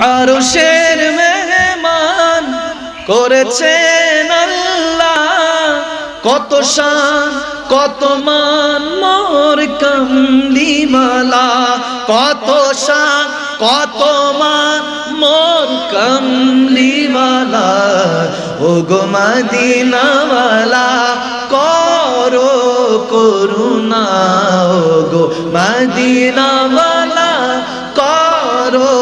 আরশের মেহমান করেছেন আল্লাহ। কত শান, কত মান, মোর কমলিমালা। কত শান, কত মান, মোর কমলিমালা। ও গো মদিনাওয়ালা, করো করুণা। ও গো মদিনাওয়ালা, করো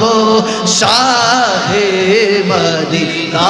গো শাহে মদিনা।